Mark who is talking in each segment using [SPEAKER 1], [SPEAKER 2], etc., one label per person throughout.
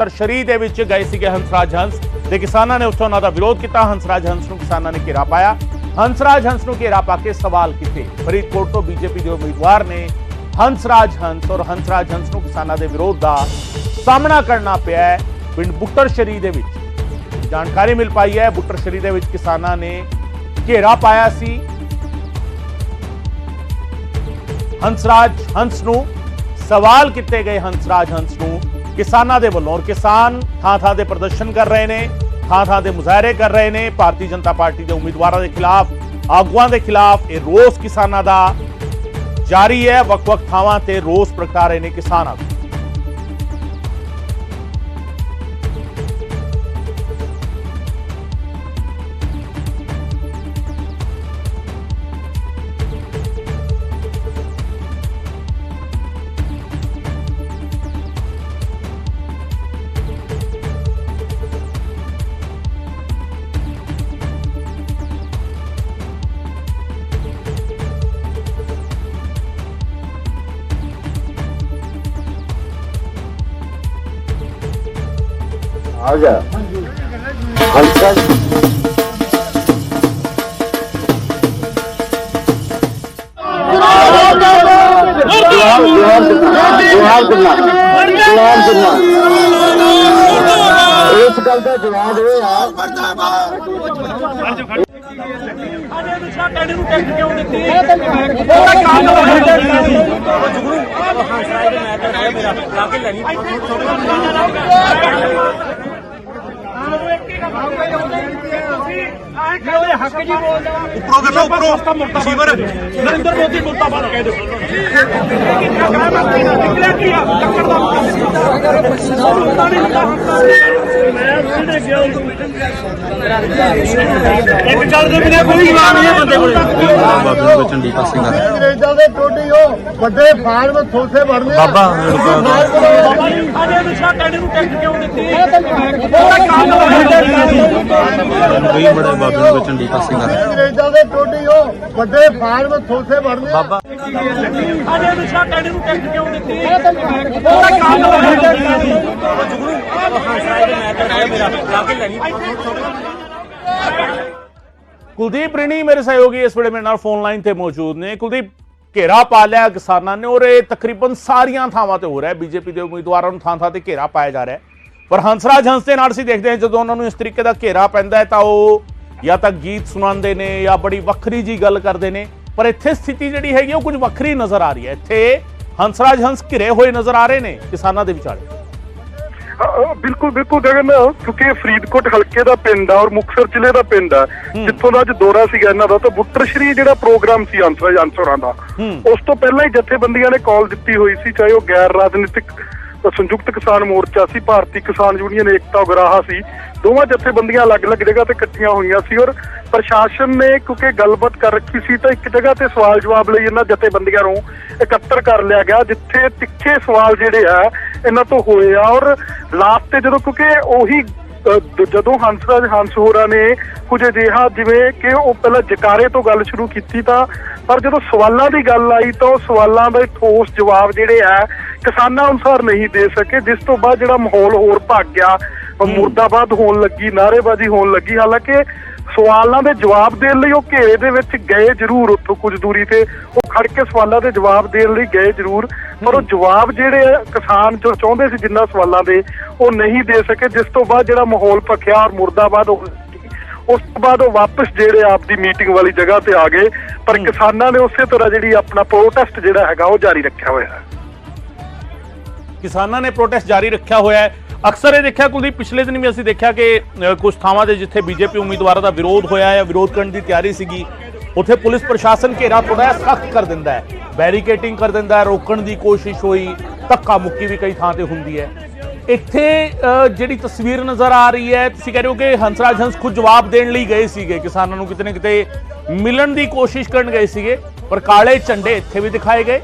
[SPEAKER 1] ਤਰਸ਼ਰੀ ਦੇ ਵਿੱਚ ਗਏ ਸੀਗੇ ਹੰਸਰਾਜ ਹੰਸ ਤੇ ਕਿਸਾਨਾਂ ਨੇ ਉੱਥੋਂ ਉਹਨਾਂ ਦਾ ਵਿਰੋਧ ਕੀਤਾ। ਹੰਸਰਾਜ ਹੰਸ ਨੂੰ ਕਿਸਾਨਾਂ ਨੇ ਘੇਰਾ ਪਾਇਆ। ਹੰਸਰਾਜ ਹੰਸ ਨੂੰ ਘੇਰਾ ਪਾ ਕੇ ਸਵਾਲ ਕੀਤੇ। ਫਰੀਦਕੋਟ ਤੋਂ ਬੀਜੇਪੀ ਦੇ ਉਮੀਦਵਾਰ ਨੇ ਹੰਸਰਾਜ ਹੰਸ ਔਰ ਹੰਸਰਾਜ ਹੰਸ ਨੂੰ ਕਿਸਾਨਾਂ ਦੇ ਵਿਰੋਧ ਦਾ ਸਾਹਮਣਾ ਕਰਨਾ ਪਿਆ ਪਿੰਡ ਬੁੱਟਰ ਸ਼ਰੀ ਦੇ ਵਿੱਚ। ਜਾਣਕਾਰੀ ਮਿਲ ਪਾਈ ਹੈ ਬੁੱਟਰ ਸ਼ਰੀ ਦੇ ਵਿੱਚ ਕਿਸਾਨਾਂ ਨੇ ਘੇਰਾ ਪਾਇਆ ਸੀ। ਹੰਸਰਾਜ ਹੰਸ ਨੂੰ ਸਵਾਲ ਕੀਤੇ ਗਏ। ਹੰਸਰਾਜ ਹੰਸ ਨੂੰ ਕਿਸਾਨਾਂ ਦੇ ਵੱਲੋਂ ਔਰ ਕਿਸਾਨ ਥਾਂ ਥਾਂ 'ਤੇ ਪ੍ਰਦਰਸ਼ਨ ਕਰ ਰਹੇ ਨੇ, ਥਾਂ ਥਾਂ 'ਤੇ ਮੁਜ਼ਾਹਰੇ ਕਰ ਰਹੇ ਨੇ, ਭਾਰਤੀ ਜਨਤਾ ਪਾਰਟੀ ਦੇ ਉਮੀਦਵਾਰਾਂ ਦੇ ਖਿਲਾਫ, ਆਗੂਆਂ ਦੇ ਖਿਲਾਫ ਇਹ ਰੋਸ ਕਿਸਾਨਾਂ ਦਾ ਜਾਰੀ ਹੈ, ਵੱਖ-ਵੱਖ ਥਾਵਾਂ ਤੇ ਰੋਸ ਪ੍ਰਗਟਾ ਰਹੇ ਨੇ ਕਿਸਾਨ ਆਗੂ
[SPEAKER 2] ਆ ਗਿਆ ਹਲਕਾ ਜਵਾਬ ਜਵਾਬ ਜਵਾਬ ਦਿੰਦਾ ਜਵਾਬ ਦਿੰਦਾ ਇਸ ਗੱਲ ਦਾ ਜਵਾਬ ਇਹ ਆ
[SPEAKER 3] ਹੱਕ ਜੀ ਬੋਲਦਾ ਉੱਪਰੋਂ ਕਰਨਾ ਉੱਪਰੋਂ। ਸੀਵਰ ਨਰਿੰਦਰ ਮੋਦੀ ਮੁਰਦਾਬਾਦ ਕਹਿ ਦਿਓ। ਨਿਕਲਿਆ ਕੀ ਆ? ਟੱਕਰ ਦਾ ਮੁੱਦਾ। ਨਹੀਂ ਗਿਆ ਇੱਕ ਗੱਲ ਦੇ ਬਿਨਾਂ ਕੋਈ ਜਵਾਬ ਨਹੀਂ ਹੈ ਬੰਦੇ ਕੋਲ
[SPEAKER 4] ਬਾਬੇ ਨੂੰ ਚੰਡੀ ਪਾਸੇ ਕਰ
[SPEAKER 2] ਅੰਗਰੇਜ਼ਾਂ ਦੇ ਟੋਡੀ ਹੋ ਵੱਡੇ ਫਾਰਮ ਥੋਥੇ ਵੜਨੇ
[SPEAKER 4] ਬਾਬਾ।
[SPEAKER 3] ਬਾਬਾ ਜੀ ਸਾਡੇ ਨਸ਼ਾ ਕਹਿਣੇ ਨੂੰ ਟੈਕਸ ਕਿਉਂ ਦਿੱਤੀ ਉਹਦਾ ਕੰਮ
[SPEAKER 4] ਕਈ ਬੜੇ ਬਾਬੇ ਨੂੰ ਚੰਡੀ ਕਰ
[SPEAKER 2] ਅੰਗਰੇਜ਼ਾਂ ਦੇ ਟੋਡੀ ਹੋ ਵੱਡੇ ਫਾਰਮ ਥੋਸੇ ਵੜਨੇ
[SPEAKER 4] ਬਾਬਾ
[SPEAKER 3] ਸਾਡੇ ਨਸ਼ਾ ਕਹਿਣੇ ਨੂੰ ਟੈਕਸ ਕਿਉਂ ਦਿੱਤੀ ਉਹਦਾ ਕੰਮ
[SPEAKER 1] ਕੁਲਦੀਪ ਰਿਣੀ ਮੇਰੇ ਸਹਿਯੋਗੀ ਇਸ ਵੇਲੇ ਮੇਰੇ ਨਾਲ ਫੋਨ ਲਾਈਨ ਤੇ ਮੌਜੂਦ ਨੇ। ਕੁਲਦੀਪ, ਘੇਰਾ ਪਾ ਲਿਆ ਕਿਸਾਨਾਂ ਨੇ ਔਰ ਇਹ ਤਕਰੀਬਨ ਸਾਰੀਆਂ ਥਾਵਾਂ ਤੇ ਹੋ ਰਿਹਾ ਹੈ। ਬੀਜੇਪੀ ਦੇ ਉਮੀਦਵਾਰਾਂ ਨੂੰ ਥਾਂ ਥਾਂ ਤੇ ਘੇਰਾ ਪਾਇਆ ਜਾ ਰਿਹਾ ਹੈ। ਪਰ ਹੰਸਰਾਜ ਹੰਸ ਦੇ ਨਾਲ ਅਸੀਂ ਦੇਖਦੇ ਹਾਂ, ਜਦੋਂ ਉਹਨਾਂ ਨੂੰ ਇਸ ਤਰੀਕੇ ਦਾ ਘੇਰਾ ਪੈਂਦਾ ਹੈ ਤਾਂ ਉਹ ਜਾਂ ਤਾਂ ਗੀਤ ਸੁਣਾਉਂਦੇ ਨੇ ਜਾਂ ਬੜੀ ਵੱਖਰੀ ਜੀ ਗੱਲ ਕਰਦੇ ਨੇ। ਪਰ ਇੱਥੇ ਸਥਿਤੀ ਜਿਹੜੀ ਹੈਗੀ ਉਹ ਕੁਝ ਵੱਖਰੀ ਨਜ਼ਰ ਆ ਰਹੀ ਹੈ। ਇੱਥੇ ਹੰਸਰਾਜ ਹੰਸ ਘਿਰੇ ਹੋਏ ਨਜ਼ਰ ਆ ਰਹੇ ਨੇ ਕਿਸਾਨਾਂ ਦੇ ਵਿਚਾਲੇ।
[SPEAKER 5] ਬਿਲਕੁਲ ਬਿਲਕੁਲ ਗਗਨ ਕਿਉਂਕਿ ਫਰੀਦਕੋਟ ਹਲਕੇ ਦਾ ਪਿੰਡ ਆ ਔਰ ਮੁਕਤਸਰ ਜ਼ਿਲ੍ਹੇ ਦਾ ਪਿੰਡ ਆ। ਜਿੱਥੋਂ ਦਾ ਅੱਜ ਦੌਰਾ ਸੀਗਾ ਇਹਨਾਂ ਦਾ ਤਾਂ ਬੁੱਟਰ ਸ਼੍ਰੀ ਜਿਹੜਾ ਪ੍ਰੋਗਰਾਮ ਸੀ ਅੰਸਰਾਜ ਅੰਸਰਾਂ ਦਾ ਉਸ ਤੋਂ ਪਹਿਲਾਂ ਹੀ ਜਥੇਬੰਦੀਆਂ ਨੇ ਕਾਲ ਦਿੱਤੀ ਹੋਈ ਸੀ ਚਾਹੇ ਉਹ ਗੈਰ ਰਾਜਨੀਤਿਕ ਸੰਯੁਕਤ ਕਿਸਾਨ ਮੋਰਚਾ ਸੀ, ਭਾਰਤੀ ਕਿਸਾਨ ਯੂਨੀਅਨ, ਏਕਤਾ ਉਗਰਾਹਾ ਸੀ। ਦੋਵਾਂ ਜਥੇਬੰਦੀਆਂ ਅਲੱਗ-ਅਲੱਗ ਜਗ੍ਹਾ ਤੇ ਇਕੱਠੀਆਂ ਹੋਈਆਂ ਸੀ ਔਰ ਪ੍ਰਸ਼ਾਸਨ ਨੇ ਕਿਉਂਕਿ ਗੱਲਬਾਤ ਕਰ ਰੱਖੀ ਸੀ ਤਾਂ ਇੱਕ ਜਗ੍ਹਾ ਤੇ ਸਵਾਲ ਜਵਾਬ ਲਈ ਇਹਨਾਂ ਜਥੇਬੰਦੀਆਂ ਨੂੰ ਇਕੱਤਰ ਕਰ ਲਿਆ ਗਿਆ, ਜਿੱਥੇ ਤਿੱਖੇ ਸਵਾਲ ਜਿਹੜੇ ਆ ਇਹਨਾਂ ਤੋਂ ਹੋਏ ਆ ਔਰ ਲਾਸਟ ਤੇ ਜਦੋਂ ਕਿਉਂਕਿ ਉਹੀ ਜਦੋਂ ਹੰਸਰਾਜ ਹੰਸ ਹੋਰਾਂ ਨੇ ਕੁਝ ਅਜਿਹਾ ਜਿਵੇਂ ਕਿ ਉਹ ਪਹਿਲਾਂ ਜਕਾਰੇ ਤੋਂ ਗੱਲ ਸ਼ੁਰੂ ਕੀਤੀ ਤਾਂ ਪਰ ਜਦੋਂ ਸਵਾਲਾਂ ਦੀ ਗੱਲ ਆਈ ਤਾਂ ਉਹ ਸਵਾਲਾਂ ਦੇ ਠੋਸ ਜਵਾਬ ਜਿਹੜੇ ਆ ਕਿਸਾਨਾਂ ਅਨੁਸਾਰ ਨਹੀਂ ਦੇ ਸਕੇ ਜਿਸ ਤੋਂ ਬਾਅਦ ਜਿਹੜਾ ਮਾਹੌਲ ਹੋਰ ਭੱਗ ਗਿਆ ਮੁਰਦਾਬਾਦ ਹੋਣ ਲੱਗੀ ਨਾਅਰੇਬਾਜ਼ੀ ਹੋਣ ਲੱਗੀ ਹਾਲਾਂਕਿ ਸਵਾਲਾਂ ਦੇ ਜਵਾਬ ਦੇਣ ਲਈ ਉਹ ਘੇਰੇ ਦੇ ਵਿੱਚ ਗਏ ਜ਼ਰੂਰ ਉੱਥੋਂ ਕੁਝ ਦੂਰੀ ਤੇ। ਉਹ ਖੜ ਕੇ ਸਵਾਲਾਂ ਦੇ ਜਵਾਬ ਦੇਣ ਲਈ ਗਏ ਜ਼ਰੂਰ। ਪਰ ਉਹ ਜਵਾਬ ਜਿਹੜੇ ਕਿਸਾਨ ਜੋ ਚਾਹੁੰਦੇ ਸੀ ਜਿੰਨਾ ਸਵਾਲਾਂ ਦੇ ਉਹ ਨਹੀਂ ਦੇ ਸਕੇ। ਜਿਸ ਤੋਂ ਬਾਅਦ ਜਿਹੜਾ ਮਾਹੌਲ ਭਖਿਆ ਔਰ ਮੁਰਦਾਬਾਦ। ਉਸ ਤੋਂ ਬਾਅਦ ਉਹ ਵਾਪਸ ਜਿਹੜੇ ਆਪਦੀ ਮੀਟਿੰਗ ਵਾਲੀ ਜਗ੍ਹਾ ਤੇ ਆ ਗਏ। ਪਰ ਕਿਸਾਨਾਂ ਨੇ ਉਸੇ ਤਰ੍ਹਾਂ ਜਿਹੜੀ ਆਪਣਾ ਪ੍ਰੋਟੈਸਟ ਜਿਹੜਾ ਹੈਗਾ ਉਹ ਜਾਰੀ ਰੱਖਿਆ ਹੋਇਆ ਹੈ।
[SPEAKER 1] ਕਿਸਾਨਾਂ ਨੇ ਪ੍ਰੋਟੈਸਟ ਜਾਰੀ ਰੱਖਿਆ ਹੋਇਆ ਹੈ। ਅਕਸਰ ਇਹ ਦੇਖਿਆ ਕੁਲਦੀਪ ਪਿਛਲੇ ਦਿਨ ਵੀ ਅਸੀਂ ਦੇਖਿਆ ਕਿ ਅ, ਕੁਝ ਥਾਵਾਂ ਤੇ ਜਿੱਥੇ ਬੀਜੇਪੀ ਉਮੀਦਵਾਰਾਂ ਦਾ ਵਿਰੋਧ ਹੋਇਆ ਹੈ ਵਿਰੋਧ ਕਰਨ ਦੀ ਤਿਆਰੀ ਸੀਗੀ ਉੱਥੇ ਪੁਲਿਸ ਪ੍ਰਸ਼ਾਸਨ ਘੇਰਾ ਥੋੜਾ ਸਖਤ ਕਰ ਦਿੰਦਾ ਹੈ ਬੈਰੀਕੇਟਿੰਗ ਕਰ ਦਿੰਦਾ ਹੈ ਰੋਕਣ ਦੀ ਕੋਸ਼ਿਸ਼ ਹੋਈ ਧੱਕਾ ਮੁੱਕੀ ਵੀ ਕਈ ਥਾਂ ਤੇ ਹੁੰਦੀ ਹੈ। ਇੱਥੇ ਜਿਹੜੀ ਤਸਵੀਰ ਨਜ਼ਰ ਆ ਰਹੀ ਹੈ ਤੁਸੀਂ ਕਹਿ ਰਹੇ ਹੋ ਕਿ ਹੰਸਰਾਜ ਹੰਸ ਖੁਦ ਜਵਾਬ ਦੇਣ ਲਈ ਗਏ ਸੀਗੇ ਕਿਸਾਨਾਂ ਨੂੰ ਕਿਤੇ ਨਾ ਕਿਤੇ ਮਿਲਣ ਦੀ ਕੋਸ਼ਿਸ਼ ਕਰਨ ਗਏ ਸੀਗੇ ਪਰ ਕਾਲੇ ਝੰਡੇ ਇੱਥੇ ਵੀ ਦਿਖਾਏ ਗਏ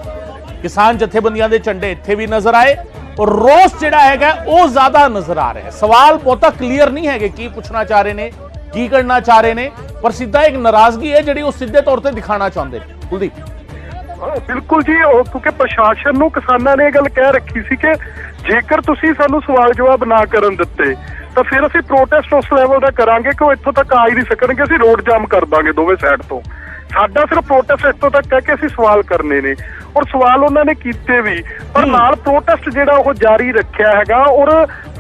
[SPEAKER 1] ਕਿਸਾਨ ਜਥੇਬੰਦੀਆਂ ਦੇ ਝੰਡੇ ਇੱਥੇ ਵੀ ਨਜ਼ਰ ਆਏ ਔਰ ਰੋਸ ਜਿਹੜਾ ਹੈਗਾ, ਉਹ ਜ਼ਿਆਦਾ ਨਜ਼ਰ ਆ ਰਿਹਾ ਹੈ। ਸਵਾਲ ਬਹੁਤਾ ਕਲੀਅਰ ਨਹੀਂ ਹੈਗੇ ਕੀ ਪੁੱਛਣਾ ਚਾਹ ਰਹੇ ਨੇ, ਕੀ ਕਰਨਾ ਚਾਹ ਰਹੇ ਨੇ, ਪਰ ਸਿੱਧਾ ਇੱਕ ਨਾਰਾਜ਼ਗੀ ਹੈ ਜਿਹੜੀ ਉਹ ਸਿੱਧੇ ਤੌਰ ਤੇ ਦਿਖਾਣਾ ਚਾਹੁੰਦੇ ਨੇ। ਕੁਲਦੀਪ।
[SPEAKER 5] ਬਿਲਕੁਲ ਜੀ, ਉਹ ਕਿਉਂਕਿ ਪ੍ਰਸ਼ਾਸਨ ਨੂੰ ਕਿਸਾਨਾਂ ਨੇ ਇਹ ਗੱਲ ਕਹਿ ਰੱਖੀ ਸੀ ਕਿ ਜੇਕਰ ਤੁਸੀਂ ਸਾਨੂੰ ਸਵਾਲ ਜਵਾਬ ਨਾ ਕਰਨ ਦਿੱਤੇ, ਤਾਂ ਫਿਰ ਅਸੀਂ ਪ੍ਰੋਟੈਸਟ ਉਸ ਲੈਵਲ ਦਾ ਕਰਾਂਗੇ ਕਿ ਉਹ ਇੱਥੋਂ ਤੱਕ ਆ ਹੀ ਨਹੀਂ ਸਕਣਗੇ, ਅਸੀਂ ਰੋਡ ਜਾਮ ਕਰ ਦਾਂਗੇ ਦੋਵੇਂ ਸਾਈਡ ਤੋਂ। ਸਾਡਾ ਸਿਰਫ ਪ੍ਰੋਟੈਸਟ ਇੱਥੋਂ ਤੱਕ ਹੈ ਕਿ ਅਸੀਂ ਸਵਾਲ ਕਰਨੇ ਨੇ ਔਰ ਸਵਾਲ ਉਹਨਾਂ ਨੇ ਕੀਤੇ ਵੀ ਪਰ ਨਾਲ ਪ੍ਰੋਟੈਸਟ ਜਿਹੜਾ ਉਹ ਜਾਰੀ ਰੱਖਿਆ ਹੈਗਾ ਔਰ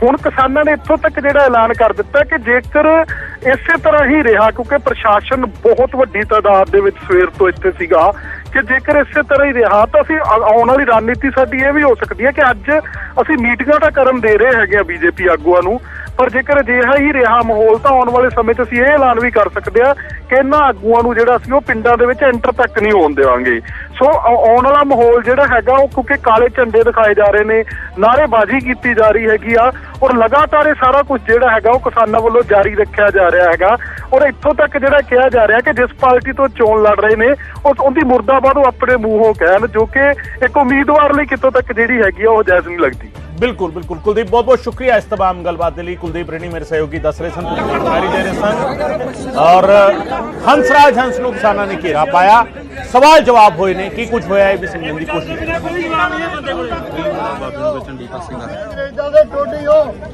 [SPEAKER 5] ਹੁਣ ਕਿਸਾਨਾਂ ਨੇ ਇੱਥੋਂ ਤੱਕ ਜਿਹੜਾ ਐਲਾਨ ਕਰ ਦਿੱਤਾ ਕਿ ਜੇਕਰ ਇਸੇ ਤਰ੍ਹਾਂ ਹੀ ਰਿਹਾ ਕਿਉਂਕਿ ਪ੍ਰਸ਼ਾਸਨ ਬਹੁਤ ਵੱਡੀ ਤਾਦਾਦ ਦੇ ਵਿੱਚ ਸਵੇਰ ਤੋਂ ਇੱਥੇ ਸੀਗਾ ਕਿ ਜੇਕਰ ਇਸੇ ਤਰ੍ਹਾਂ ਹੀ ਰਿਹਾ ਤਾਂ ਅਸੀਂ ਆਉਣ ਵਾਲੀ ਰਣਨੀਤੀ ਸਾਡੀ ਇਹ ਵੀ ਹੋ ਸਕਦੀ ਹੈ ਕਿ ਅੱਜ ਅਸੀਂ ਮੀਟਿੰਗਾਂ ਤਾਂ ਕਰਨ ਦੇ ਰਹੇ ਹੈਗੇ ਆ ਬੀਜੇਪੀ ਆਗੂਆਂ ਨੂੰ ਪਰ ਜੇਕਰ ਅਜਿਹਾ ਹੀ ਰਿਹਾ ਮਾਹੌਲ ਤਾਂ ਆਉਣ ਵਾਲੇ ਸਮੇਂ 'ਚ ਅਸੀਂ ਇਹ ਐਲਾਨ ਵੀ ਕਰ ਸਕਦੇ ਆ ਕਿ ਇਹਨਾਂ ਆਗੂਆਂ ਨੂੰ ਜਿਹੜਾ ਅਸੀਂ ਉਹ ਪਿੰਡਾਂ ਦੇ ਵਿੱਚ ਐਂਟਰ ਤੱਕ ਨਹੀਂ ਹੋਣ ਦੇਵਾਂਗੇ। ਸੋ ਆਉਣ ਵਾਲਾ ਮਾਹੌਲ ਜਿਹੜਾ ਹੈਗਾ ਉਹ ਕਿਉਂਕਿ ਕਾਲੇ ਝੰਡੇ ਦਿਖਾਏ ਜਾ ਰਹੇ ਨੇ, ਨਾਅਰੇਬਾਜ਼ੀ ਕੀਤੀ ਜਾ ਰਹੀ ਹੈਗੀ ਆ, ਔਰ ਲਗਾਤਾਰ ਇਹ ਸਾਰਾ ਕੁਝ ਜਿਹੜਾ ਹੈਗਾ ਉਹ ਕਿਸਾਨਾਂ ਵੱਲੋਂ ਜਾਰੀ ਰੱਖਿਆ ਜਾ ਰਿਹਾ ਹੈਗਾ। ਔਰ ਇੱਥੋਂ ਤੱਕ ਜਿਹੜਾ ਕਿਹਾ ਜਾ ਰਿਹਾ ਕਿ ਜਿਸ ਪਾਰਟੀ ਤੋਂ ਚੋਣ ਲੜ ਰਹੇ ਨੇ, ਉਹ ਉਹਦੀ ਮੁਰਦਾਬਾਦ ਉਹ ਆਪਣੇ ਮੂੰਹੋਂ ਕਹਿਣ, ਜੋ ਕਿ ਇੱਕ ਉਮੀਦਵਾਰ ਲਈ ਕਿਤੋਂ ਤੱਕ ਜਿਹੜੀ ਹੈਗੀ ਆ, ਉਹ ਜਾਇਜ਼ ਨਹੀਂ ਲੱਗਦੀ।
[SPEAKER 1] ਬਿਲਕੁਲ ਬਿਲਕੁਲ। ਕੁਲਦੀਪ ਬਹੁਤ ਬਹੁਤ ਸ਼ੁਕਰੀਆ ਇਸ ਤਮਾਮ ਗੱਲਬਾਤ ਦੇ ਲਈ। ਕੁਲਦੀਪ ਰਣੀ ਮੇਰੇ ਸਹਿਯੋਗੀ ਦੱਸ ਰਹੇ ਸਨ ਤੁਸੀਂ ਜਾਣਕਾਰੀ ਦੇ ਰਹੇ ਸਨ। ਔਰ ਹੰਸਰਾਜ ਹੰਸ ਨੂੰ ਕਿਸਾਨਾਂ ਨੇ ਘੇਰਾ ਪਾਇਆ। ਸਵਾਲ ਜਵਾਬ ਹੋਏ ਨੇ ਕੀ ਕੁਝ ਹੋਇਆ ਇਹ ਵੀ ਸਮਝਣ ਦੀ ਕੋਸ਼ਿਸ਼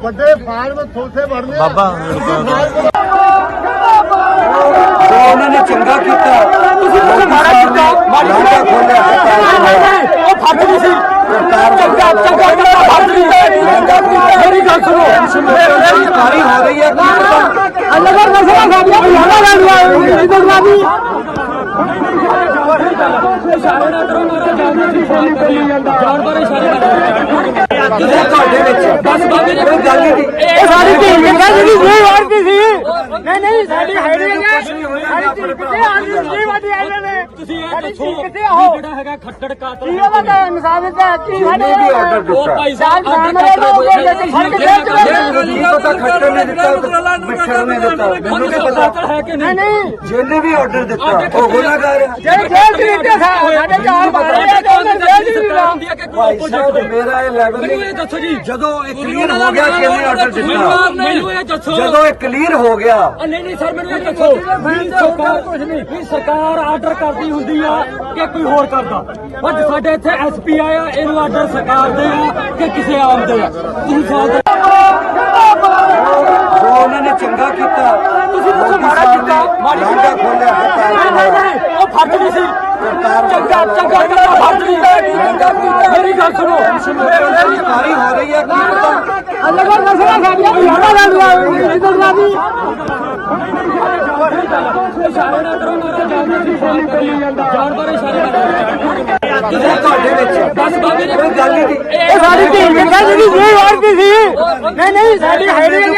[SPEAKER 2] ਵੱਡੇ ਫਾਰਮ ਥੋਥੇ ਵੜਨੇ ਆ।
[SPEAKER 4] ਬਾਬਾ
[SPEAKER 6] ਉਹਨਾਂ ਨੇ ਚੰਗਾ ਕੀਤਾ ਤੁਸੀਂ ਤੁਸੀਂ ਮਾੜਾ ਕੀਤਾ। ਮਾੜਾ ਖੋਲਿਆ ਉਹ ਫੱਟ ਨਹੀਂ ਸੀ ਚੰਗਾ ਚੰਗਾ ਕੀਤਾ ਫੱਟ ਨਹੀਂ ਮੇਰੀ ਗੱਲ ਸੁਣੋ ਸਰਕਾਰੀ ਹੋ ਰਹੀ ਹੈ ਸਾਡੀਆਂ ਬਾਰੇ ਤੁਹਾਡੇ ਵਿੱਚ ਦਸ ਬਾਬੇ ਨੇ ਕੋਈ ਗੱਲ ਨਹੀਂ ਇਹ ਸਾਡੀ ਟੀਮ ਕਿਹੜਾ ਜਿਹੜੀ ਜੀ ਵਾਰਦੀ ਸੀ
[SPEAKER 3] ਨਹੀਂ ਨਹੀਂ ਸਾਡੀ ਹੈਡੀ ਹੈ ਸਾਡੀ ਟੀਮ ਕਿੱਥੇ ਆ ਜੀ ਵਾਦੀ ਆਏ ਨੇ
[SPEAKER 6] ਤੁਸੀਂ ਇਹ ਦੱਸੋ
[SPEAKER 3] ਕਿੱਥੇ ਆ ਉਹ
[SPEAKER 6] ਜਿਹੜਾ ਹੈਗਾ ਖੱਟੜ ਕਾਤਲ
[SPEAKER 3] ਕੀ ਉਹਦਾ ਤਾਂ ਇਨਸਾਫ ਦਿੱਤਾ ਕੀ ਸਾਡੇ
[SPEAKER 2] ਵੀ ਆਰਡਰ
[SPEAKER 6] ਉਹ ਭਾਈ ਸਾਹਿਬ ਆਰਡਰ
[SPEAKER 2] ਨਹੀਂ ਪਤਾ ਖੱਟਰ ਨੇ ਦਿੱਤਾ ਮਿੱਠਰ ਨੇ ਦਿੱਤਾ ਮੈਨੂੰ ਕੀ ਪਤਾ
[SPEAKER 6] ਹੈ ਕਿ
[SPEAKER 3] ਨਹੀਂ
[SPEAKER 6] ਨਹੀਂ
[SPEAKER 3] ਨਹੀਂ
[SPEAKER 2] ਜਿਹਨੇ ਵੀ ਆਰਡਰ ਦਿੱਤਾ ਉਹ ਗੁਨਾਹਗਾਰ ਹੈ
[SPEAKER 3] ਜਿਹੜੇ ਜੇਲ੍ਹ ਦਿੱਤੇ ਸਾ- ਸਾਡੇ ਚਾਰ ਬਾਰੇ
[SPEAKER 2] ਮੇਰਾ ਇਹ ਲੈਵਲ
[SPEAKER 6] ਮੈਨੂੰ ਇਹ ਦੱਸੋ ਜੀ
[SPEAKER 2] ਜਦੋਂ ਇਹ ਕਲੀਅਰ ਹੋ ਗਿਆ ਕਿਹਨੇ ਆਰਡਰ ਦਿੱਤਾ
[SPEAKER 6] ਮੈਨੂੰ ਇਹ ਦੱਸੋ
[SPEAKER 2] ਜਦੋਂ ਇਹ ਕਲੀਅਰ ਹੋ ਗਿਆ।
[SPEAKER 6] ਆ ਨਹੀਂ ਨਹੀਂ ਸਰ ਮੈਨੂੰ ਇਹ ਦੱਸੋ। ਵੀ ਸਰਕਾਰ ਕੁਝ ਨਹੀਂ। ਵੀ ਸਰਕਾਰ ਆਰਡਰ ਕਰਦੀ ਹੁੰਦੀ ਆ ਕਿ ਕੋਈ ਹੋਰ ਕਰਦਾ। ਅੱਜ ਸਾਡੇ ਇੱਥੇ ਐਸਪੀ ਆਇਆ ਇਹਨੂੰ ਆਰਡਰ ਸਰਕਾਰ ਦੇ ਆ ਕਿ ਕਿਸੇ ਆਮ ਦੇ ਆ। ਤੁਸੀਂ ਸਾਥ
[SPEAKER 2] ਜੋ ਉਹਨਾਂ ਨੇ ਚੰਗਾ ਕੀਤਾ
[SPEAKER 6] ਤੁਸੀਂ ਤੁਸੀਂ ਮਾੜਾ ਕੀਤਾ? ਮਾੜੀ
[SPEAKER 2] ਲਾਂਘਾ ਖੋਲਿਆ
[SPEAKER 6] ਨਹੀਂ, ਨਹੀਂ, ਨਹੀਂ, ਉਹ ਫੱਟ ਨਹੀਂ ਸੀ। ਚੰਗਾ ਚੰਗਾ ਕੀਤਾ ਫੱਟ ਨਹੀਂ ਮੇਰੀ ਗੱਲ ਸੁਣੋ।
[SPEAKER 2] ਸਰਕਾਰੀ ਹੋ ਰਹੀ ਹੈ ਕੀ ਪਤਾ
[SPEAKER 3] ਅਲੱਗ ਮਸਲਾ ਸਾਡੀਆਂ ਬੁਲਾਵਾ ਲੈਣ ਇਧਰ ਬਾਬੀ
[SPEAKER 6] ਇਸ਼ਾਰੇ ਨਾ ਕਰੋ ਮੇਰਾ ਜਾਨ ਦੀ ਫੋਨ ਕਰੀ ਜਾਂਦਾ ਜਾਨ ਬਾਰੇ ਇਸ਼ਾਰੇ ਨਾ। ਕਰੋ ਦਸ ਬਾਬੇ ਨੇ
[SPEAKER 2] ਕੋਈ ਗੱਲ ਨਹੀਂ।
[SPEAKER 3] ਇਹ ਸਾਡੀ ਟੀਮ ਕਿੱਥੇ ਜਿਹੜੀ ਜੀ ਵਾਰਦੀ ਸੀ। ਨਹੀਂ ਨਹੀਂ ਸਾਡੀ ਹੈ ਸਾਡੀ ਟੀਮ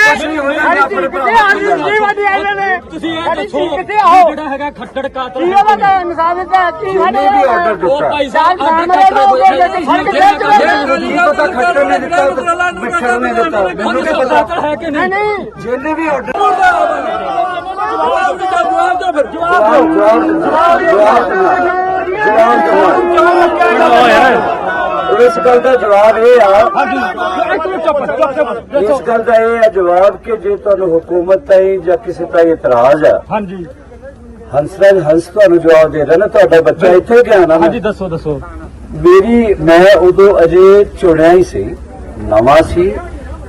[SPEAKER 3] ਕਿੱਥੇ ਆ? ਗਈ ਜੀ ਵਾਦੀ ਆਏ ਨੇ
[SPEAKER 6] ਤੁਸੀਂ ਇਹ ਦੱਸੋ
[SPEAKER 3] ਕਿੱਥੇ ਆ? ਉਹ
[SPEAKER 6] ਜਿਹੜਾ ਹੈਗਾ ਖੱਟੜ ਕਾਤਲ
[SPEAKER 3] ਕੀ ਉਹਦਾ ਤਾਂ ਇਨਸਾਫ ਦਿੱਤਾ ਕੀ ਸਾਡੇ
[SPEAKER 2] ਵੀ ਆਰਡਰ
[SPEAKER 6] ਉਹ
[SPEAKER 2] ਦਿੱਤਾ।
[SPEAKER 6] ਭਾਈ
[SPEAKER 3] ਸਾਲ
[SPEAKER 6] ਸਾਹਿਬ
[SPEAKER 3] ਸਾਹਮਣੇ ਲੋਕ ਜਿਹੜੇ ਫੜ ਕੇ
[SPEAKER 2] ਨਹੀਂ ਪਤਾ ਖੱਟਰ ਨੇ। ਦਿੱਤਾ ਮਿੱਠਰ ਨੇ। ਦਿੱਤਾ ਮੈਨੂੰ ਕੀ ਪਤਾ?
[SPEAKER 6] ਹੈ ਕਿ
[SPEAKER 3] ਨਹੀਂ
[SPEAKER 6] ਨਹੀਂ।
[SPEAKER 3] ਨਹੀਂ
[SPEAKER 2] ਜਿਹਨੇ ਵੀ ਆਰਡਰ
[SPEAKER 6] ਜਵਾਬ ਦਿਓ। ਜਵਾਬ ਦਿਓ ਫਿਰ। ਜਵਾਬ
[SPEAKER 2] ਇਸ ਗੱਲ ਦਾ ਜਵਾਬ ਇਹ ਆ। ਇਸ ਗੱਲ ਦਾ ਇਹ ਜਵਾਬ ਕਿ ਜੇ ਤੁਹਾਨੂੰ ਹੁਕੂਮਤ ਤਾਈ ਜਾਂ ਕਿਸੇ ਤਾਈ ਇਤਰਾਜ਼ ਹੈ
[SPEAKER 6] ਹਾਂਜੀ।
[SPEAKER 2] ਹੰਸਰਾਜ ਹੰਸ ਤੁਹਾਨੂੰ ਜਵਾਬ ਦੇ ਰਿਹਾ ਨਾ ਤੁਹਾਡਾ ਬੱਚਾ ਇੱਥੇ ਗਿਆ ਨਾ।
[SPEAKER 6] ਹਾਂਜੀ ਦੱਸੋ ਦੱਸੋ।
[SPEAKER 2] ਮੇਰੀ ਮੈਂ ਉਦੋਂ ਅਜੇ ਚੁਣਿਆ ਹੀ ਸੀ ਨਵਾਂ ਸੀ।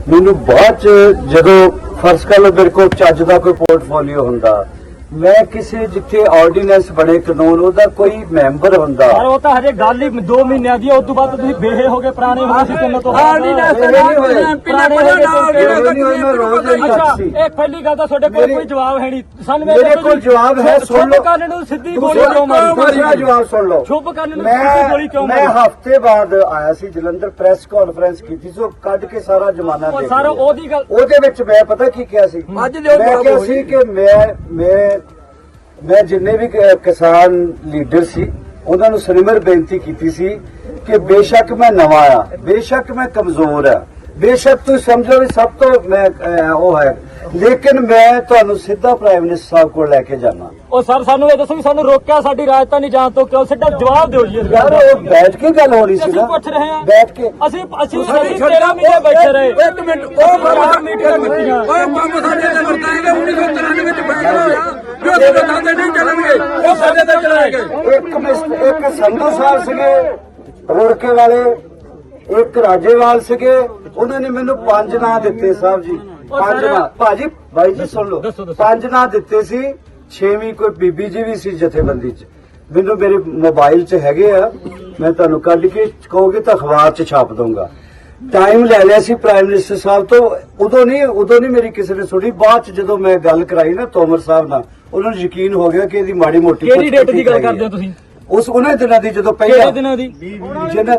[SPEAKER 2] ਮੈਨੂੰ ਬਾਅਦ ਚ ਜਦੋਂ ਫਰਜ਼ ਕਰ ਲਓ ਮੇਰੇ ਕੋਲ ਚੱਜ ਦਾ ਕੋਈ ਪੋਰਟਫੋਲੀਓ ਹੁੰਦਾ ਮੈਂ ਕਿਸੇ ਜਿੱਥੇ ਆਰਡੀਨੈਂਸ ਬਣੇ ਕਾਨੂੰਨ ਉਹਦਾ ਕੋਈ ਮੈਂਬਰ ਹੁੰਦਾ।
[SPEAKER 6] ਪਰ ਉਹ ਤਾਂ ਹਜੇ ਗੱਲ ਹੀ 2 ਮਹੀਨਿਆਂ ਦੀ ਹੈ ਉਸ ਤੋਂ ਬਾਅਦ ਤੁਸੀਂ ਬੇਹੇ ਹੋ ਗਏ ਪੁਰਾਣੇ ਹੋ ਗਏ ਸੀ ਤਿੰਨ ਤੋਂ ਗਏ
[SPEAKER 2] ਇਹ ਮੈਂ
[SPEAKER 6] ਪਹਿਲੀ ਗੱਲ ਤਾਂ ਤੁਹਾਡੇ ਕੋਲ ਕੋਈ ਜਵਾਬ ਹੈ ਨਹੀਂ। ਸਾਨੂੰ
[SPEAKER 2] ਮੇਰੇ ਕੋਲ ਜਵਾਬ ਹੈ, ਸੁਣ ਲਓ।
[SPEAKER 6] ਕਰਨ ਨੂੰ ਸਿੱਧੀ ਗੋਲੀ ਕਿਉਂ ਮਾਰੀ?
[SPEAKER 2] ਜਵਾਬ ਸੁਣ ਲਓ।
[SPEAKER 6] ਛੁਪ ਕਰਨ ਨੂੰ ਸਿੱਧੀ ਗੋਲੀ
[SPEAKER 2] ਮੈਂ
[SPEAKER 6] ਕਿਉਂ
[SPEAKER 2] ਮੈਂ
[SPEAKER 6] ਮਾਰੀ?
[SPEAKER 2] ਹਫ਼ਤੇ ਬਾਅਦ ਆਇਆ ਸੀ ਜਲੰਧਰ ਪ੍ਰੈਸ ਕਾਨਫਰੰਸ ਕੀਤੀ ਸੀ ਉਹ ਕੱਢ ਕੇ ਸਾਰਾ ਜਮਾਨਾ
[SPEAKER 6] ਉਹ
[SPEAKER 2] ਦੇਖ
[SPEAKER 6] ਸਰ। ਉਹਦੀ ਗੱਲ
[SPEAKER 2] ਉਹਦੇ ਵਿੱਚ ਮੈਂ ਪਤਾ ਕੀ ਕਿਹਾ ਸੀ? ਮੈਂ
[SPEAKER 6] ਜਵਾਬ
[SPEAKER 2] ਕਿਹਾ
[SPEAKER 6] ਹੋਈ।
[SPEAKER 2] ਸੀ ਕਿ ਮੈਂ ਮੈਂ ਮੈਂ ਜਿੰਨੇ ਵੀ ਕਿਸਾਨ ਲੀਡਰ ਸੀ, ਉਹਨਾਂ ਨੂੰ ਸਨਿਮਰ ਬੇਨਤੀ ਕੀਤੀ ਸੀ ਕਿ ਬੇਸ਼ੱਕ ਮੈਂ ਨਵਾਂ ਆ, ਬੇਸ਼ੱਕ ਮੈਂ ਕਮਜ਼ੋਰ ਆ। ਬੇਸ਼ੱਕ ਤੁਸੀਂ ਸਮਝੋ ਵੀ ਸਭ ਤੋਂ ਮੈਂ ਉਹ ਹੈ ਲੇਕਿਨ ਮੈਂ ਤੁਹਾਨੂੰ ਸਿੱਧਾ ਪ੍ਰਾਈਮ ਮਿਨਿਸਟਰ ਸਾਹਿਬ ਕੋਲ ਲੈ ਕੇ ਜਾਣਾ।
[SPEAKER 6] ਉਹ ਸਰ ਸਾਨੂੰ ਇਹ ਦੱਸੋ ਵੀ ਸਾਨੂੰ ਰੋਕਿਆ ਸਾਡੀ ਰਾਜਧਾਨੀ ਜਾਣ ਤੋਂ ਕਿਉਂ? ਸਿੱਧਾ ਜਵਾਬ ਦਿਓ ਜੀ ਇਸ ਗੱਲ
[SPEAKER 2] ਯਾਰ
[SPEAKER 6] ਦਾ।
[SPEAKER 2] ਉਹ ਬੈਠ ਕੇ ਗੱਲ ਹੋਣੀ ਸੀ
[SPEAKER 6] ਅਸੀਂ
[SPEAKER 2] ਨਾ।
[SPEAKER 6] ਪੁੱਛ ਰਹੇ ਹਾਂ।
[SPEAKER 2] ਬੈਠ ਕੇ।
[SPEAKER 6] ਅਸੀਂ ਅਸੀਂ ਅਸੀਂ 13 ਮਹੀਨੇ ਬੈਠੇ ਰਹੇ।
[SPEAKER 2] ਇੱਕ ਮਿੰਟ। ਉਹ
[SPEAKER 6] ਬਾਹਰ ਮੀਟਿੰਗਾਂ ਕੀਤੀਆਂ
[SPEAKER 2] ਕੰਮ ਸਾਡੇ ਤੇ ਵਰਤਾਏਗਾ 1993 ਵਿੱਚ ਬੈਠਣਾ ਹੋਇਆ
[SPEAKER 6] ਜੋ ਸਾਡੇ ਦਾਦੇ ਨਹੀਂ ਚੱਲਣਗੇ ਉਹ ਸਾਡੇ ਤੇ ਚਲਾਏਗੇ
[SPEAKER 2] ਇੱਕ ਮਿਸ- ਇੱਕ ਸੰਧੂ ਸਾਹਿਬ ਸੀਗੇ ਰੁੜਕੇ ਵਾਲੇ ਇੱਕ ਰਾਜੇਵਾਲ ਸੀਗੇ ਉਹਨਾਂ ਨੇ ਮੈਨੂੰ ਪੰਜ ਨਾਂ ਦਿੱਤੇ ਸਾਹਿਬ ਜੀ। ਪੰਜ ਨਾਂ ਭਾਜੀ ਬਾਈ ਜੀ ਸੁਣ ਲਓ। ਪੰਜ ਨਾਂ ਦਿੱਤੇ ਸੀ ਛੇਵੀਂ ਕੋਈ ਬੀਬੀ ਜੀ ਵੀ ਸੀ ਜਥੇਬੰਦੀ 'ਚ। ਮੈਨੂੰ ਮੇਰੇ ਮੋਬਾਈਲ 'ਚ ਹੈਗੇ ਆ। ਮੈਂ ਤੁਹਾਨੂੰ ਕੱਢ ਕੇ ਕਹੋਗੇ ਤਾਂ ਅਖਬਾਰ 'ਚ ਛਾਪ ਦਊਂਗਾ। ਟਾਈਮ ਲੈ ਲਿਆ ਸੀ ਪ੍ਰਾਈਮ ਮਿਨਿਸਟਰ ਸਾਹਿਬ ਤੋਂ। ਉਦੋਂ ਨਹੀਂ ਉਦੋਂ ਨਹੀਂ ਮੇਰੀ ਕਿਸੇ ਨੇ ਸੁਣੀ। ਬਾਅਦ 'ਚ ਜਦੋਂ ਮੈਂ ਗੱਲ ਕਰਾਈ ਨਾ ਤੋਮਰ ਸਾਹਿਬ ਨਾਲ ਉਹਨਾਂ ਨੂੰ ਯਕੀਨ ਹੋ ਗਿਆ ਕਿ ਇਹਦੀ ਮਾੜੀ ਮੋਟੀ
[SPEAKER 6] ਕਿਹੜੀ ਡੇਟ ਦੀ ਗੱਲ ਕਰਦੇ ਹੈ। ਤੁਸੀਂ?
[SPEAKER 2] ਉਸ ਉਹਨਾਂ ਦਿਨਾਂ ਦੀ ਜਦੋਂ ਪਹਿਲਾਂ
[SPEAKER 6] ਕਿਹੜੇ ਦਿਨਾਂ ਦੀ?
[SPEAKER 2] ਜਿਨ੍ਹਾਂ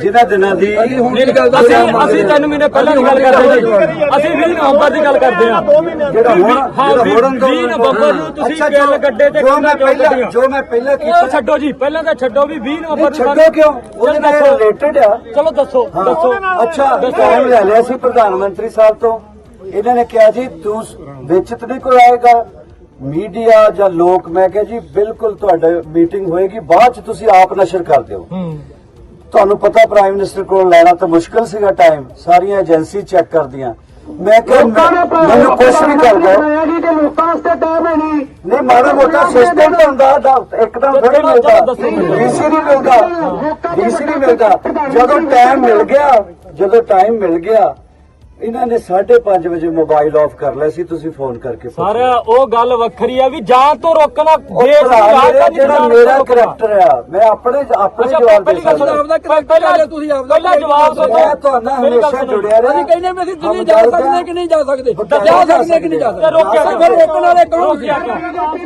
[SPEAKER 2] ਜਿਨ੍ਹਾਂ ਦਿਨਾਂ ਦੀ
[SPEAKER 6] ਮੇਰੀ ਗੱਲ ਅਸੀਂ ਅਸੀਂ ਤਿੰਨ ਮਹੀਨੇ ਪਹਿਲਾਂ ਦੀ ਗੱਲ ਕਰਦੇ ਜੀ। ਅਸੀਂ 20 ਨਵੰਬਰ ਦੀ ਗੱਲ ਕਰਦੇ ਹਾਂ।
[SPEAKER 2] ਜਿਹੜਾ ਹੁਣ ਜਿਹੜਾ ਅੰਦੋਲਨ
[SPEAKER 6] ਵੀਹ ਨਵੰਬਰ ਨੂੰ ਤੁਸੀਂ
[SPEAKER 2] ਜੋ-
[SPEAKER 6] ਗੱਡੇ ਤੇ
[SPEAKER 2] ਜੋ ਮੈਂ
[SPEAKER 6] ਕਿਉਂ
[SPEAKER 2] ਪਹਿਲਾਂ? ਜੋ ਮੈਂ ਪਹਿਲਾਂ ਕੀਤਾ
[SPEAKER 6] ਛੱਡੋ ਜੀ ਪਹਿਲਾਂ ਤਾਂ ਛੱਡੋ ਵੀ 20 ਨਵੰਬਰ
[SPEAKER 2] ਛੱਡੋ ਕਿਉਂ? ਉਹਦੇ ਨਾਲ। ਰਿਲੇਟਡ ਆ।
[SPEAKER 6] ਚਲੋ ਦੱਸੋ। ਦੱਸੋ।
[SPEAKER 2] ਅੱਛਾ ਟਾਈਮ ਲੈ ਲਿਆ ਸੀ ਪ੍ਰਧਾਨ ਮੰਤਰੀ ਸਾਹਿਬ ਤੋਂ। ਇਹਨਾਂ ਨੇ ਕਿਹਾ ਜੀ ਤੂੰ ਵਿੱਚ ਤੇ ਨਹੀਂ ਕੋਈ ਆਏਗਾ। ਮੀਡੀਆ ਜਾਂ ਲੋਕ ਮੈਂ ਕਿਹਾ ਜੀ ਬਿਲਕੁਲ ਤੁਹਾਡਾ ਮੀਟਿੰਗ ਹੋਏਗੀ ਬਾਅਦ ਚ ਤੁਸੀਂ ਆਪ ਨਸ਼ਰ ਕਰ ਦਿਓ ਤੁਹਾਨੂੰ ਪਤਾ ਪ੍ਰਾਈਮ ਮਿਨਿਸਟਰ ਕੋਲ ਲੈਣਾ ਤਾਂ ਮੁਸ਼ਕਲ ਸੀਗਾ ਟਾਈਮ ਸਾਰੀਆਂ ਏਜੰਸੀ ਚੈੱਕ ਕਰਦੀਆਂ। ਮੈਂ ਕਿਹਾ ਮੈਨੂੰ
[SPEAKER 3] ਲੋਕਾਂ ਵਾਸਤੇ ਟਾਈਮ ਹੈ ਨਹੀਂ।
[SPEAKER 2] ਨਹੀਂ ਮਾੜਾ ਮੋਟਾ ਸਿਸਟਮ ਤਾਂ ਹੁੰਦਾ ਦਾ ਇੱਕਦਮ ਥੋੜੀ ਮਿਲਦਾ। ਡੀਸੀ ਨਹੀਂ ਮਿਲਦਾ। ਡੀਸੀ ਨਹੀਂ ਮਿਲਦਾ। ਜਦੋਂ ਟਾਈਮ ਮਿਲ ਗਿਆ ਜਦੋਂ ਟਾਈਮ ਮਿਲ ਗਿਆ ਇਹਨਾਂ ਨੇ 5:30 ਵਜੇ ਮੋਬਾਈਲ ਆਫ ਕਰ ਲਿਆ ਸੀ ਤੁਸੀਂ ਫੋਨ ਕਰਕੇ ਪੁੱਛ
[SPEAKER 6] ਸਰ
[SPEAKER 2] ਲਿਆ।
[SPEAKER 6] ਉਹ ਗੱਲ ਵੱਖਰੀ ਆ ਵੀ ਜਾਨ ਤੋਂ ਰੋਕਣਾ
[SPEAKER 2] ਉਹ
[SPEAKER 6] ਦੇਸ਼
[SPEAKER 2] ਭਰਾ
[SPEAKER 6] ਨੂੰ ਰਾਜ
[SPEAKER 2] ਮੇਰਾ
[SPEAKER 6] ਦਾ ਨਹੀਂ
[SPEAKER 2] ਜਿਹੜਾ ਮੇਰਾ। ਕਰੈਕਟਰ ਆ ਮੈਂ ਆਪਣੇ ਆਪਣੇ
[SPEAKER 6] ਅੱਛਾ
[SPEAKER 2] ਜਵਾਬ ਦੇ
[SPEAKER 6] ਪਹਿਲੀ ਗੱਲ ਸੁਣੋ
[SPEAKER 2] ਸਕਦਾ
[SPEAKER 6] ਆਪਦਾ ਪਹਿਲਾਂ ਤੁਸੀਂ ਆਪਦਾ ਪਹਿਲਾਂ ਜਵਾਬ ਦਿਓ।
[SPEAKER 2] ਮੈਂ
[SPEAKER 6] ਮੇਰੀ ਗੱਲ
[SPEAKER 2] ਹਮੇਸ਼ਾ
[SPEAKER 6] ਸੁਣੋ।
[SPEAKER 2] ਜੁੜਿਆ ਰਿਹਾ।
[SPEAKER 6] ਅਸੀਂ ਕਹਿੰਦੇ ਵੀ ਅਸੀਂ ਦਿੱਲੀ ਜਾ
[SPEAKER 2] ਗੱਲ
[SPEAKER 6] ਸਕਦੇ ਕਿ ਨਹੀਂ ਜਾ ਸਕਦੇ?
[SPEAKER 2] ਜਾ
[SPEAKER 6] ਸਕਦੇ ਕਿ ਨਹੀਂ ਜਾ
[SPEAKER 2] ਸਕਦੇ।
[SPEAKER 6] ਰੋਕਿਆ ਫਿਰ ਰੋਕਣ ਵਾਲੇ ਕੌਣ ਸੀ?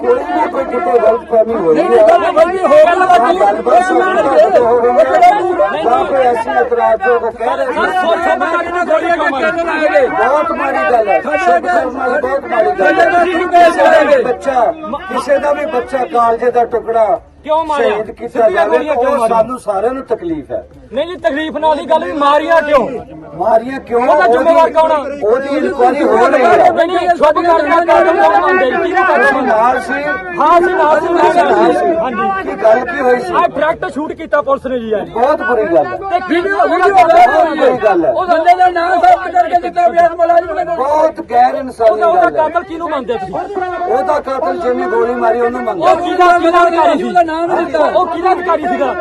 [SPEAKER 2] ਕੋਈ ਨਾ ਕੋਈ ਕਿਤੇ ਗਲਤ ਫਹਿਮੀ ਹੋਈ
[SPEAKER 6] ਨਹੀਂ
[SPEAKER 2] ਆ।
[SPEAKER 6] ਗੱਲ ਬੰਦੀ ਹੋ
[SPEAKER 2] ਹਾਂ, ਸੁਣੀ ਹੋ ਗਈ। ਹੈ। ਜਾਂ ਕੋਈ ਐਸੀ ਇਤਰਾਜ਼ ਜੋ ਉਹ ਕਹਿ ਰਹੇ ਸੀ
[SPEAKER 6] ਸੋਚ ਸਮਝ ਕੇ ਨਾ ਗੋਲੀਆਂ ਕੱਟਣ
[SPEAKER 2] ਬਹੁਤ ਮਾੜੀ ਗੱਲ ਹੈ। ਨਾਲ ਬਹੁਤ ਮਾੜੀ ਗੱਲ ਹੈ।
[SPEAKER 6] ਕਹਿ ਸਕਦੇ?
[SPEAKER 2] ਬੱਚਾ ਕਿਸੇ ਦਾ ਵੀ ਬੱਚਾ ਕਾਲਜੇ ਦਾ ਟੁਕੜਾ
[SPEAKER 6] ਕਿਉਂ ਮਾਰਿਆ?
[SPEAKER 2] ਸ਼ਹੀਦ ਕੀਤਾ
[SPEAKER 6] ਸਿੱਧੀਆਂ
[SPEAKER 2] ਜਾਵੇ
[SPEAKER 6] ਗੋਲੀਆਂ ਕਿਉਂ
[SPEAKER 2] ਉਹ
[SPEAKER 6] ਮਾਰੀਆਂ?
[SPEAKER 2] ਸਾਨੂੰ ਸਾਰਿਆਂ ਨੂੰ ਤਕਲੀਫ ਹੈ।
[SPEAKER 6] ਨਹੀਂ ਜੀ ਤਕਲੀਫ ਨਾਲ ਦੀ ਗੱਲ ਵੀ ਮਾਰੀਆਂ ਕਿਉਂ?
[SPEAKER 2] ਮਾਰੀਆਂ ਕਿਉਂ?
[SPEAKER 6] ਉਹਦਾ ਜ਼ਿੰਮੇਵਾਰ ਕੌਣ ਆ?
[SPEAKER 2] ਉਹਦੀ ਇਨਕੁਆਰੀ ਹੋ ਰਹੀ ਹੈ
[SPEAKER 6] ਨਹੀਂ। ਸ਼ੁਭ ਕਰਨਾ ਕਾਰਨ ਕੌਣ ਮੰਨਦੇ ਜੀ
[SPEAKER 2] ਨਾਲ ਸੀ।
[SPEAKER 6] ਹਾਂ ਸੀ ਨਾਲ ਸੀ। ਹਾਂਜੀ।
[SPEAKER 2] ਕੀ ਗੱਲ ਕੀ ਹੋਈ ਸੀ?
[SPEAKER 6] ਆ ਡਾਇਰੈਕਟ ਸ਼ੂਟ ਕੀਤਾ ਪੁਲਿਸ ਨੇ ਜੀ
[SPEAKER 2] ਬਹੁਤ ਬੁਰੀ ਗੱਲ
[SPEAKER 6] ਤੇ ਵੀਡੀਓ ਵੀਡੀਓ
[SPEAKER 2] ਬਹੁਤ ਬੁਰੀ ਗੱਲ ਹੈ
[SPEAKER 6] ਉਹ ਬੰਦੇ ਦਾ ਨਾਮ ਸਾਬਤ ਕਰਕੇ ਦਿੱਤਾ ਬਿਆਨ ਮੁਲਾਜ਼ਮ ਨੇ
[SPEAKER 2] ਬਹੁਤ ਗੈਰ ਇਨਸਾਨੀ
[SPEAKER 6] ਉਹਦਾ ਉਹਦਾ
[SPEAKER 2] ਗੱਲ ਹੈ।
[SPEAKER 6] ਕਾਤਲ ਕਿਹਨੂੰ ਮੰਨਦੇ ਤੁਸੀਂ?
[SPEAKER 2] ਉਹਦਾ ਕਾਤਲ ਜਿਹਨੇ ਗੋਲੀ ਮਾਰੀ ਉਹਨੂੰ
[SPEAKER 6] ਉਹ
[SPEAKER 2] ਮੰਗਦਾ
[SPEAKER 6] ਕਿਹਦਾ ਕਿਹਦਾ ਅਧਿਕਾਰੀ ਸੀ? ਉਹਦਾ ਨਾਮ ਨਹੀਂ ਦਿੱਤਾ। ਉਹ ਕਿਹਦਾ ਅਧਿਕਾਰੀ ਸੀਗਾ?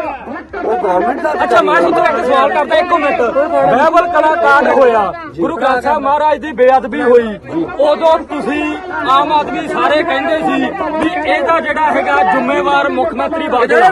[SPEAKER 2] ਉਹ ਗਵਰਨਮੈਂਟ ਦਾ
[SPEAKER 6] ਅੱਛਾ ਮੈਂ ਤੁਹਾਨੂੰ ਇੱਕ ਸਵਾਲ ਕਰਦਾ ਇੱਕ ਮਿੰਟ। ਬਾਈਬਲ ਕਲਾਕਾਰ ਹੋਇਆ ਗੁਰੂ ਗ੍ਰੰਥ ਸਾਹਿਬ ਮਹਾਰਾਜ ਦੀ ਬੇਅਦਬੀ ਹੋਈ। ਉਦੋਂ ਤੁਸੀਂ ਆਮ ਆਦਮੀ ਸਾਰੇ ਕਹਿੰਦੇ ਸੀ ਵੀ ਇਹਦਾ ਜਿਹੜਾ ਹੈਗਾ ਜ਼ਿੰਮੇਵਾਰ ਮੁੱਖ ਮੰਤਰੀ ਬਾਦਲ ਆ।